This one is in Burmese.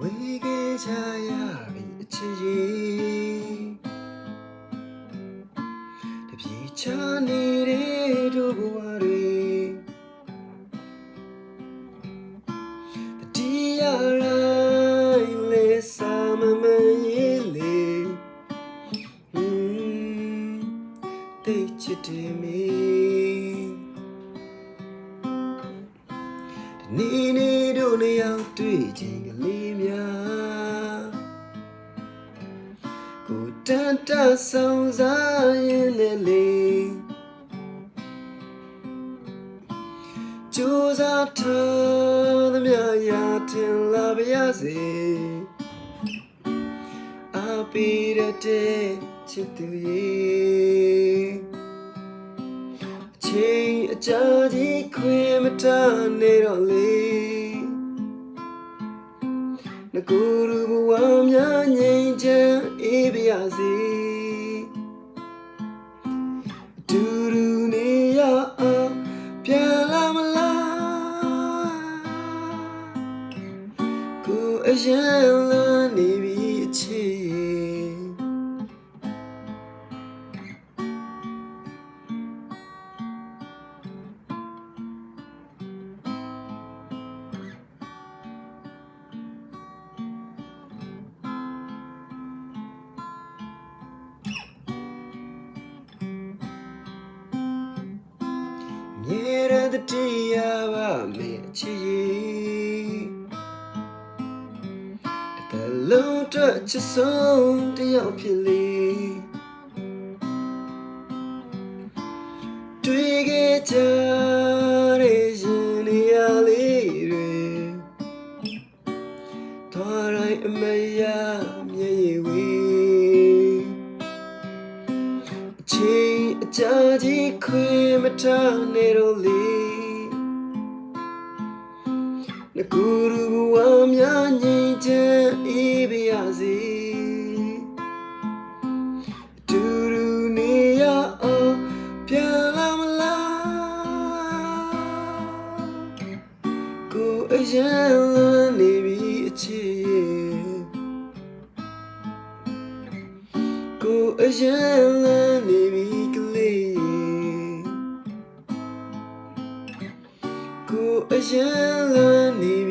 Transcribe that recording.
ဝေခဲ့ချရပြီအချစ်ကြီးတပြေချနေတဲ့တို့ဘဝတွေတတိယရိုင်းလေစာမမရေးလေဟင်းတိတ်ချစ်တယ်မီနေနေတို့နှစ်ယောက်တွေ့ချင်းကလေး တန်တဆောင်စားရင်လည်းလေကြိုးစားထားသမျှရာတင်လာပါရစေအပိရတဲ့ချစ်သူရဲ့ချိန်အကြာကြီးခွေမတနေတော့လေ ငကူရူဘဝများငြိမ်ချမ်းအေးပါစေအတူတူနေရအောင်ပြန်လာမလားကိုအရင်လာနေပြီအချစ် မြေရတဲ့တရားပါမေချီတကလုံးတော့ချစ်ဆုံးတယောက်ဖြစ်လေတွေ့ခဲ့ကြတဲ့ရှင်နေရာလေးတွေတော်ရိုင်းအမရမျက်ရည်ဝေးအချိန် အကြာကြီးခွေမထနေတော့လေငကူရူဘဝများငြိမ်ချမ်းအေးပါရစေအတူတူနေရအောင်ပြန်လာမလားကိုအရင်လာနေပြီအချစ်ကိုအရင်လာနေပြီ လေးကိုအရင်လာနေ